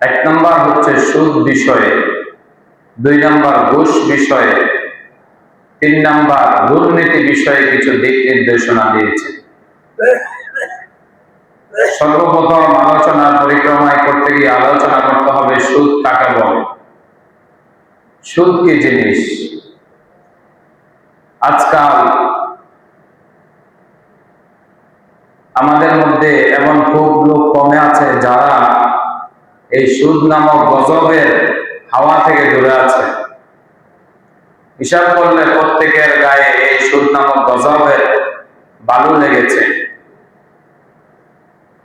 এক নম্বর হচ্ছে সুদ বিষয়ে, দুই নম্বর ঘুষ বিষয়ে, তিন নম্বর দুর্নীতি বিষয়ে কিছু দিক নির্দেশনা দিয়েছে। সর্বপ্রথম আলোচনার পরিক্রমায় করতে গিয়ে আলোচনা করতে হবে সুদ কাকে বলে? সুদ কি জিনিস? আজকাল আমাদের মধ্যে এমন খুব লোক কমে আছে যারা এই সুদ নামক গজবের হাওয়া থেকে দূরে আছে। হিসাব করলে প্রত্যেকের গায়ে এই সুদ নামক গজবের বালু লেগেছে।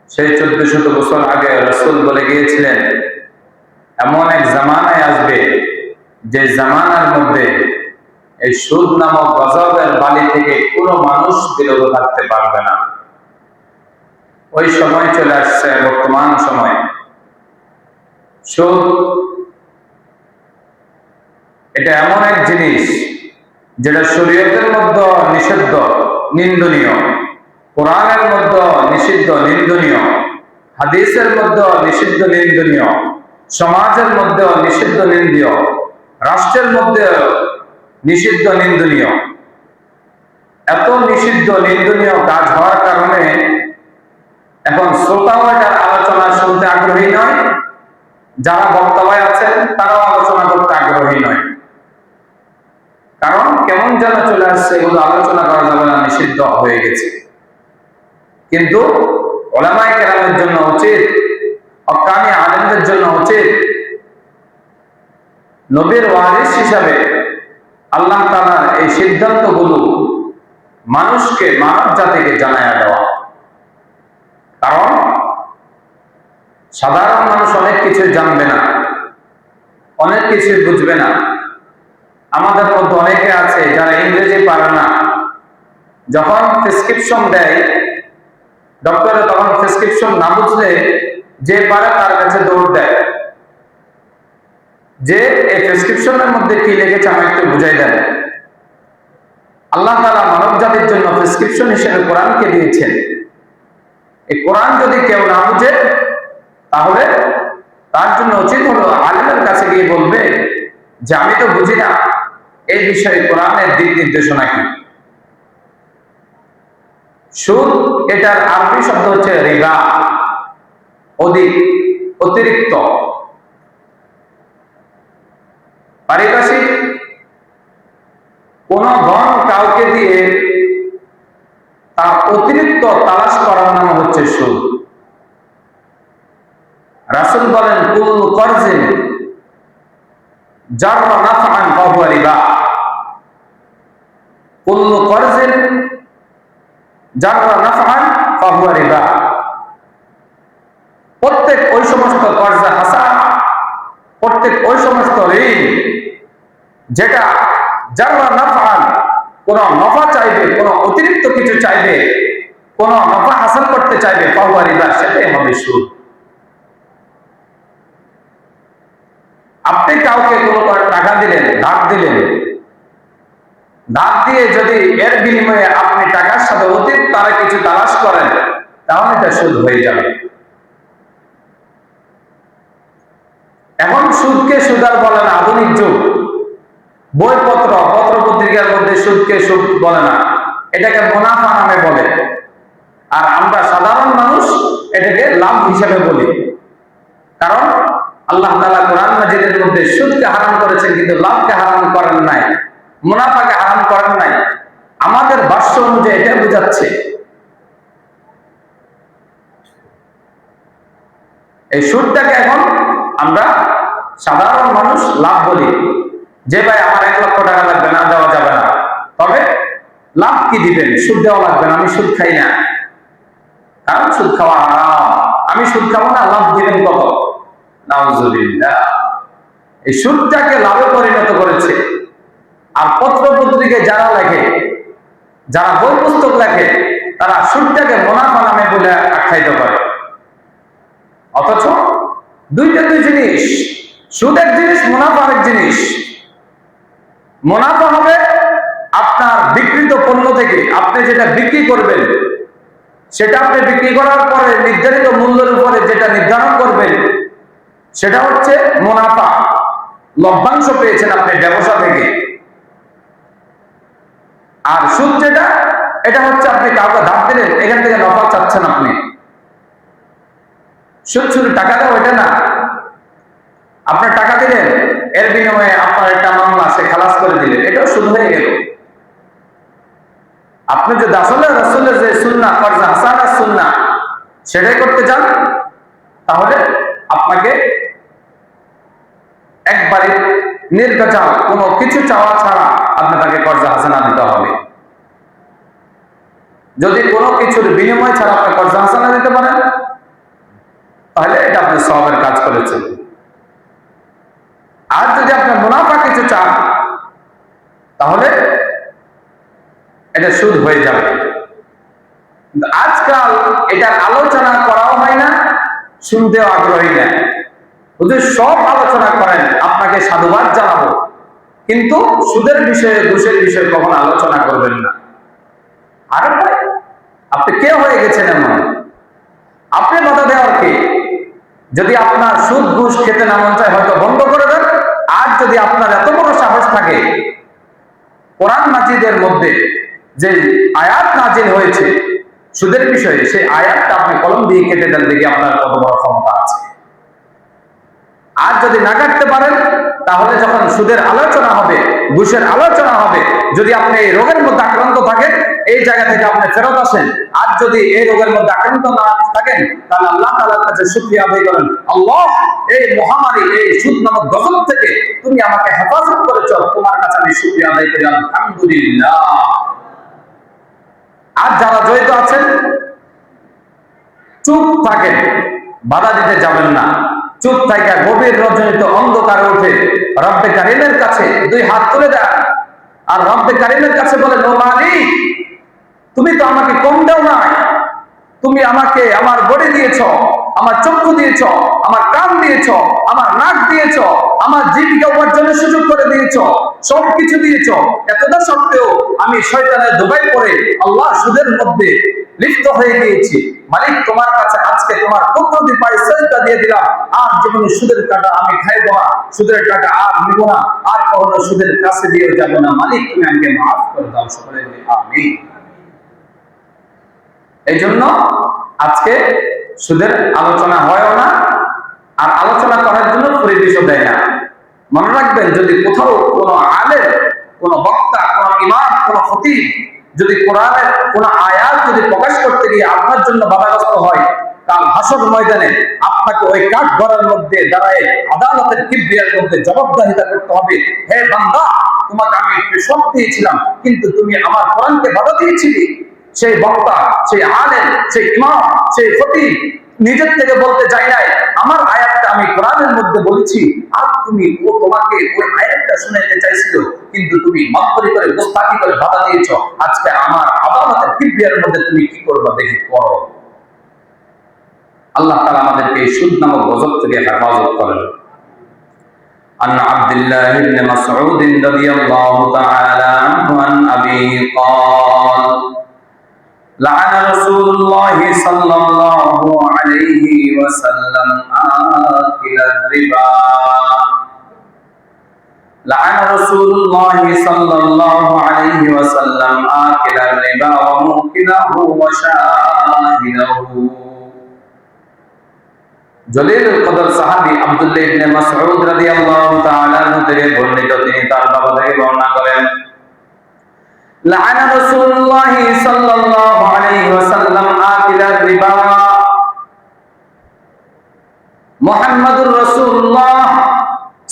সেই চোদ্দ শত বছর আগে রসুল বলে গিয়েছিলেন, এমন এক জামানায় আসবে যে জামানার মধ্যে এই সুদ নামক গজবের বালি থেকে কোনো মানুষ বিরত থাকতে পারবে না। ওই সময় চলে আসছে বর্তমান সময়। সুদ এটা এমন এক জিনিস যেটা শরীয়তের মধ্যে নিষিদ্ধ, নিন্দনীয়। কোরআনের মধ্যে নিষিদ্ধ, নিন্দনীয়। হাদিসের মধ্যে নিষিদ্ধ, নিন্দনীয়। সমাজের মধ্যে নিষিদ্ধ, নিন্দীয়। রাষ্ট্রের মধ্যে নিষিদ্ধ, নিন্দনীয়। এত নিষিদ্ধ, নিন্দনীয় কাজ হওয়ার কারণে এখন শ্রোতাও এটার আলোচনা শুনতে আগ্রহী নয়। যারা বক্তব্য আছেন, তারাও আলোচনা করতে আগ্রহী নয়। কারণ কেমন যেন চলে আসছে এগুলো আলোচনা করা যাবে না, নিষিদ্ধ হয়ে গেছে। কিন্তু ওলামাই কেরামের জন্য উচিত অকানি আনন্দের জন্য উচিত, নবীর ওয়ারিস হিসাবে আল্লাহ তালার এই সিদ্ধান্তগুলো মানুষকে, মানব জাতিকে জানায়া দেওয়া। কারণ সাধারণ মানুষ অনেক কিছু জানবে না, অনেক কিছু বুঝবে না। আমাদের মধ্যে অনেকে আছে যারা ইংরেজি পারে না। যখন প্রেসক্রিপশন দেয় ডক্টরে তখন প্রেসক্রিপশন না বুঝলে যে পারে তার কাছে দৌড় দেয়। যে এই প্রেসক্রিপশনের মধ্যে কি লেগেছে আমাকে একটু বুঝাই দেন। আল্লাহ তালা মানব জাতির জন্য প্রেসক্রিপশন হিসেবে কোরআনকে দিয়েছেন। এই কোরআন যদি কেউ না বুঝে তাহলে তার জন্য উচিত হলো আলিমের কাছে গিয়ে বলবে যে আমি তো বুঝি না, এই বিষয়ে কোরআনের দিক নির্দেশনা কি? সুদ, এটার আরবি শব্দ হচ্ছে রিবা, অধিক, অতিরিক্ত। পারিভাষিক কোন ধন কাউকে দিয়ে তার অতিরিক্ত তালাশ করার নাম হচ্ছে সুদ রাসুল বলেন কুল করজিন নাফআন নাফআন প্রত্যেক ওই সমস্ত কর্জা হাসা প্রত্যেক ওই সমস্ত ঋণ যেটা যারা নাফান কোন নফা চাইবে, কোন অতিরিক্ত কিছু চাইবে, কোন নফা হাসিল করতে চাইবে পাহুয়া রিবা, সেটাই হবে সুদ আপনি কাউকে কোনো টাকা দিলেন। ধার দিয়ে যদি এর বিনিময়ে আপনি টাকার সাথে অতীত তারা কিছু তালাশ করেন, তাহলে এটা সুদ হয়ে যাবে। এখন সুদকে সুদার বলে না, আধুনিক যুগ। বইপত্র পত্র পত্রিকার মধ্যে সুদকে সুদ বলে না, এটাকে মুনাফা নামে বলে। আর আমরা সাধারণ মানুষ এটাকে লাভ হিসেবে বলি। কারণ আল্লাহ তালা কোরআন মাজিদের মধ্যে সুদকে হারাম করেছেন, কিন্তু লাভকে হারাম করেন নাই, মুনাফাকে হারাম করেন নাই। আমাদের বাস্য অনুযায়ী এটা বোঝাচ্ছে। এই সুদটাকে এখন আমরা সাধারণ মানুষ লাভ বলি। যে ভাই, আমার এক লক্ষ টাকা লাগবে, না দেওয়া যাবে না। তবে লাভ কি দিবেন? সুদ দেওয়া লাগবে না, আমি সুদ খাই না। কারণ সুদ খাওয়া আমি সুদ খাব না, লাভ দিবেন কত? এই সুদটাকে লাভে পরিণত করেছে। আর পত্র পত্রিকায় যারা লেখে, যারা বই পুস্তক লেখে, তারা সুদটাকে মোনাফা নামে বলে আখ্যায়িত করে। অথচ দুইটা দুই জিনিস, সুদ এক জিনিস, মুনাফা এক জিনিস। মুনাফা হবে আপনার বিকৃত পণ্য থেকে। আপনি যেটা বিক্রি করবেন, সেটা আপনি বিক্রি করার পরে নির্ধারিত মূল্যের উপরে যেটা নির্ধারণ করবেন সেটা হচ্ছে মুনাফা। লভ্যাংশ পেয়েছেন আপনি ব্যবসা থেকে। আর সুদ যেটা, এটা হচ্ছে আপনি কাউকে ধার দিলেন এখান থেকে নফা চাচ্ছেন আপনি। সুদ শুধু টাকা দেওয়া এটা না। আপনার টাকা দিলেন, এর বিনিময়ে আপনার একটা মামলা সে খালাস করে দিলেন। এটাও শুধু হয়ে গেল। আপনি যে আসলে রসুলের যে সুন্না কর্জা হাসানা সুন্না সেটাই করতে চান, তাহলে আপনাকে নির্বাচন কোনো কিছু চাওয়া ছাড়া আপনি তাকে কর্জা হাসানা দিতে হবে। যদি কোনো কিছুর বিনিময় ছাড়া আপনি কর্জা হাসানা দিতে পারেন, তাহলে এটা আপনি সবের কাজ করেছেন। আর যদি আপনি মুনাফা কিছু চান, তাহলে এটা সুদ হয়ে যাবে। আজকাল এটার আলোচনা করাও হয় না, শুনতেও আগ্রহী না হুজুর সব আলোচনা করেন, আপনাকে সাধুবাদ জানাব। কিন্তু সুদের বিষয়ে, ঘুষের বিষয়ে কখনো আলোচনা করবেন না। আর ভাই, আপনি কে হয়ে গেছেন এমন? আপনি কথা দেওয়ার কে? যদি আপনার সুদ, ঘুষ খেতে না মন চায়, হয়তো বন্ধ করে দেন। আর যদি আপনার এত বড় সাহস থাকে, কোরআন মাজিদের মধ্যে যে আয়াত নাজিল হয়েছে, সুদের বিষয়ে, সেই আয়াতটা আপনি কলম দিয়ে কেটে দেন, দেখি আপনার কত বড় ক্ষমতা আছে। আর যদি না কাটতে পারেন, তাহলে যখন সুদের আলোচনা হবে, ঘুষের আলোচনা হবে, যদি আপনি এই রোগের মধ্যে আক্রান্ত থাকেন, এই জায়গা থেকে আপনি ফেরত আসেন। আর যদি এই রোগের মধ্যে আক্রান্ত না থাকেন, তাহলে আল্লাহ তাআলার কাছে শুকরিয়া আদায় করেন। আল্লাহ, এই মহামারী, এই সুদ নামক গজব থেকে তুমি আমাকে হেফাজত করেছ, তোমার কাছে আমি শুকরিয়া আদায় করি। আলহামদুলিল্লাহ। আর যারা জড়িত আছেন, চুপ থাকেন, বাধা দিতে যাবেন না। চুপ থাকা গভীর রজনীত অন্ধকার উঠে রব্বে কারিমের কাছে দুই হাত তুলে দেয় আর রব্বে কারিমের কাছে বলে নোমালি তুমি তো আমাকে কম দাও নাই। তুমি আমাকে আমার গড়ে দিয়েছ। আমার চক্ষু দিয়েছ, আমার কান দিয়েছ, আমার নাক দিয়েছ, আমার জীবিকা উপার্জনের সুযোগ করে দিয়েছ, সবকিছু দিয়েছ। এতটা সত্ত্বেও আমি শয়তানের দুবাই পরে আল্লাহ সুদের মধ্যে লিপ্ত হয়ে গিয়েছি। মালিক, তোমার কাছে আজকে তোমার কুদরতি পায়ে সেজদা দিয়ে দিলাম। আর জীবনে সুদের টাকা আমি খাইব না, সুদের টাকা আর নিব না, আর কখনো সুদের কাছে দিয়ে যাব না। মালিক, তুমি আমাকে মাফ করে দাও, সকলে আমি এই জন্য আজকে সুদের আলোচনা হয়ও না, আর আলোচনা করার জন্য পরিবেশও দেয় না। মনে রাখবেন, যদি কোথাও কোনো আলের কোন বক্তা, কোন ইমাম, কোন ফতিব যদি কোরআনের কোন আয়াত যদি প্রকাশ করতে গিয়ে আপনার জন্য বাধাগ্রস্ত হয় কাল হাসর ময়দানে আপনাকে ওই কাঠ ঘরের মধ্যে দাঁড়ায় আদালতের কিবরিয়ার মধ্যে জবাবদাহিতা করতে হবে। হে বান্দা, তোমাকে আমি পেশক দিয়েছিলাম, কিন্তু তুমি আমার কোরআনকে বাধা দিয়েছিলি। সেই বক্তা সেই আলেম সেই ইমাম সেই ফতিব নিজের থেকে বলতে চাই নাই আমার আয়াতটা আমি কোরআনের মধ্যে বলেছি আর তুমি ও তোমাকে ওই আয়াতটা শুনাইতে চাইছিল কিন্তু তুমি মাত্রি করে গোস্তাকি করে বাধা দিয়েছ আজকে আমার আদালতের কিবরিয়ার মধ্যে তুমি কি করবে দেখি করো আল্লাহ তাআলা আমাদেরকে এই সুদ নামক গজব থেকে হেফাজত করেন عن عبد الله بن مسعود رضي الله تعالى عنه عن أبيه قال لعن رسول الله صلى الله عليه وسلم آكل الربا لعن رسول الله صلى الله عليه وسلم آكل الربا وموكله وشاهده জলিল কদর সাহাবী আব্দুল্লাহ ইবনে মাসউদ রাদিয়াল্লাহু তাআলা থেকে বর্ণিত তিনি তার বাবা থেকে বর্ণনা করেন লাআনা রাসূলুল্লাহ সাল্লাল্লাহু আলাইহি ওয়াসাল্লাম আকিলার রিবা। মুহাম্মাদুর রাসূলুল্লাহ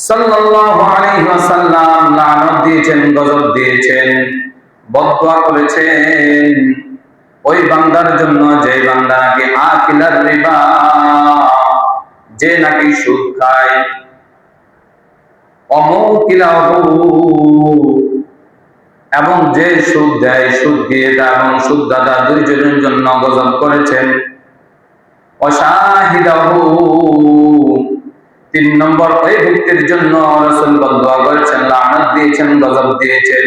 সাল্লাল্লাহু আলাইহি ওয়াসাল্লাম লানত দিয়েছেন, গজব দিয়েছেন বদদোয়া করেছেন। ওই বান্দার জন্য যে বান্দা নাকি আকিলার রিবা, যে নাকি সুদ খায়, অমৌকিলাহু। এবং যে সুদ দেয়, সুদ দিয়ে এবং সুদ দাদা দুইজনের জন্য গজব করেছেন। তিন নম্বর ওই ব্যক্তির জন্য রসুল দিয়েছেন, গজব দিয়েছেন।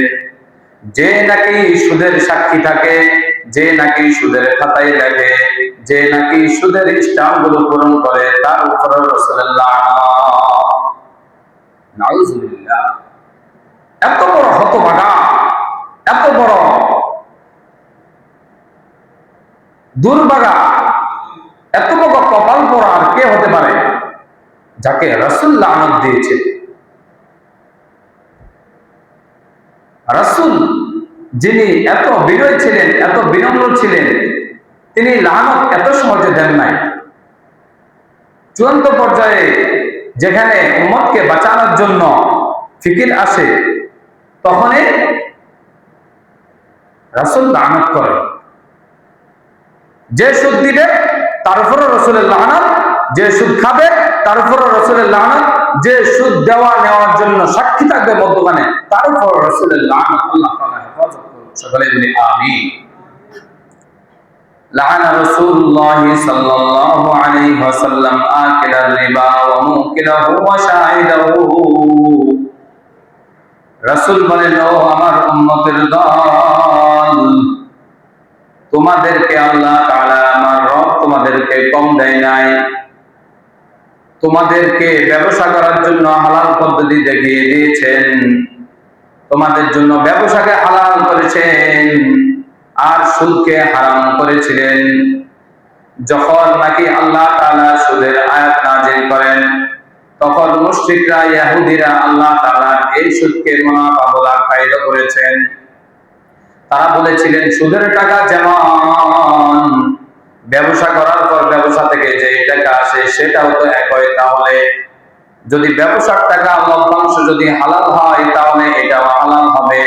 যে নাকি সুদের সাক্ষী থাকে, যে নাকি সুদের খাতায় লেখে, যে নাকি সুদের স্টাম্পগুলো পূরণ করে, তার উপর রসুল্লাহ এত বড় হতভাগা এত বড় দুর্ভাগা। এত বড় কপাল পড়া আর কে হতে পারে? যাকে রসুল্লাহ আনন্দ দিয়েছে। রসুল যিনি এত বিনয় ছিলেন, এত বিনম্র ছিলেন, তিনি লানত এত সহজে দেন নাই। চূড়ান্ত পর্যায়ে যেখানে উম্মতকে বাঁচানোর জন্য ফিকির আসে, তখনই রাসুল লানত করে যে সুদ দিবে তার উপরে রসুলের লানত যে সুদ খাবে তার উপরে রসুলের লানত যে সুদ দেওয়া নেওয়ার জন্য সাক্ষী থাকবে মধ্যখানে তার উপর রসুলের লানত আল্লাহ তাআলা হেফাজত করুন সকলে বলি আমিন لعن رسول الله صلى الله عليه وسلم آكل الربا وموكله وشاهده রাসূল বলেন ও আমার উম্মতের দল তোমাদেরকে আল্লাহ তাআলা আমার রব তোমাদেরকে কম দেয় নাই। তোমাদেরকে ব্যবসা করার জন্য হালাল পদ্ধতি দেখিয়ে দিয়েছেন। তোমাদের জন্য ব্যবসাকে হালাল করেছেন আর সুদকে হারাম করেছিলেন। যখন নাকি আল্লাহ তাআলা সুদের আয়াত নাজিল করেন, তখন মুশরিকরা ইহুদিরা আল্লাহ তাআলার এই সুদকে মুনাফা বলার ফায়দা করেছেন। তারা বলেছিলেন, সুদের টাকা যেমন ব্যবসা করার পর ব্যবসা থেকে যে টাকা আসে সেটাও তো একই তাহলে। যদি ব্যবসার টাকা লভ্যাংশ যদি হালাল হয় তাহলে এটাও হালাল হবে।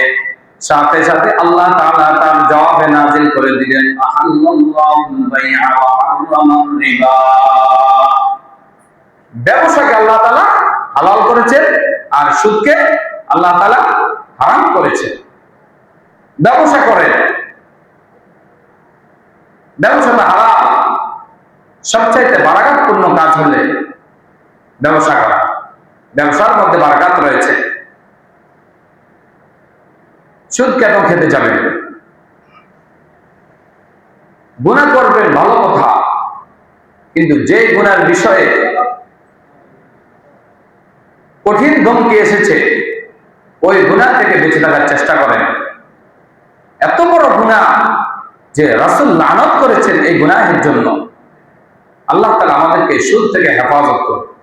সাথে সাথে আল্লাহ তাআলা তার জবাবে নাজিল করে দিলেন ব্যবসাকে আল্লাহ তাআলা হালাল করেছেন আর সুদকে আল্লাহ তাআলা হারাম করেছেন। ব্যবসা করে। ব্যবসাটা হারাম। সবচাইতে বারাকাতপূর্ণ কাজ হলে ব্যবসা করা। ব্যবসার মধ্যে বারাকাত রয়েছে। সুদ কেন খেতে যাবেন? গুণা করবেন ভালো কথা, কিন্তু যে গুণার বিষয়ে কঠিন ধমকি এসেছে, ওই গুণা থেকে বেঁচে থাকার চেষ্টা করেন। এত বড় গুণা যে রাসুল লানত করেছেন এই গুনাহের জন্য। আল্লাহ তালা আমাদেরকে সুদ থেকে হেফাজত করুন।